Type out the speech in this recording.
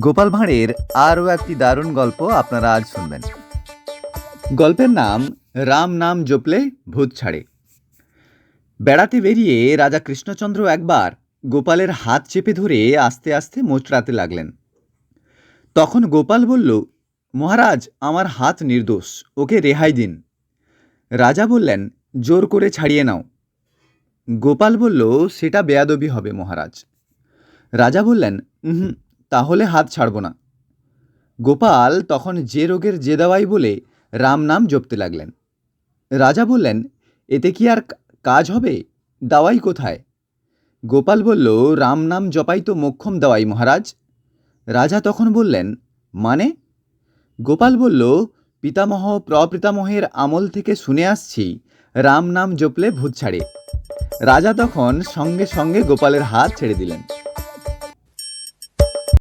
গোপাল ভাঁড়ের আরও একটি দারুণ গল্প আপনারা আজ শুনবেন। গল্পের নাম রাম নাম জপলে ভূত ছাড়ে। বেড়াতে বেরিয়ে রাজা কৃষ্ণচন্দ্র একবার গোপালের হাত চেপে ধরে আস্তে আস্তে মোচড়াতে লাগলেন। তখন গোপাল বলল, মহারাজ, আমার হাত নির্দোষ, ওকে রেহাই দিন। রাজা বললেন, জোর করে ছাড়িয়ে নাও। গোপাল বলল, সেটা বেয়াদবি হবে মহারাজ। রাজা বললেন হুম তাহলে হাত ছাড়ব না। গোপাল তখন যে রোগের যে দাওয়াই বলে রাম নাম জপতে লাগলেন। রাজা বললেন, এতে কি আর কাজ হবে? দাওয়াই কোথায়? গোপাল বলল, রাম নাম জপাই তো মোক্ষম দাওয়াই মহারাজ। রাজা তখন বললেন মানে? গোপাল বলল, পিতামহ প্রপিতামহের আমল থেকে শুনে আসছি, রাম নাম জপলে ভূত ছাড়ে। রাজা তখন সঙ্গে সঙ্গে গোপালের হাত ছেড়ে দিলেন।